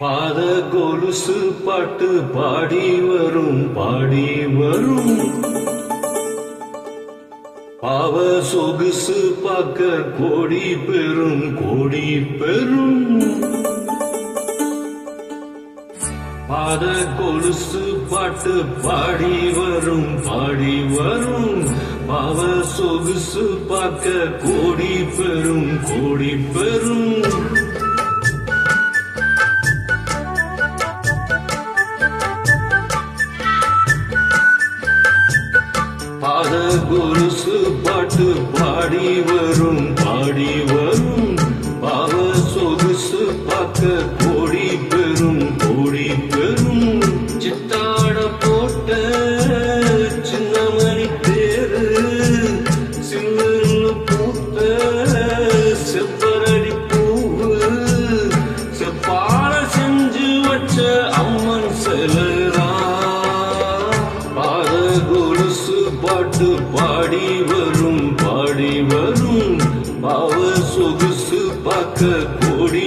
பாத கொலுசு பாட்டு பாடி வரும் பாடி வரும். பாவ சொகுசு பார்க்க கோடி பெரும் கோடி பெரும் பாத கொலுசு பாட்டு பாடி வரும் பாடி வரும். பாவ சொகுசு பார்க்க கோடி பெரும் கோடி பெரும் பாட்டு பாடி வரும். பாட்டு பாடி வரும் பாடி வரும். பாவ சொகுசு பார்க்க கோடி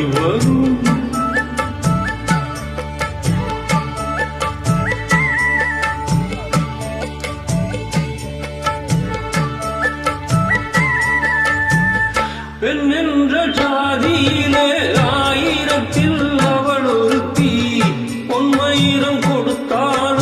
வரும். பெண் என்ற ஜாதியிலே ஆயிரத்தில் அவள் ஒருத்தி பொன்மயிரம் கொடுத்தாள்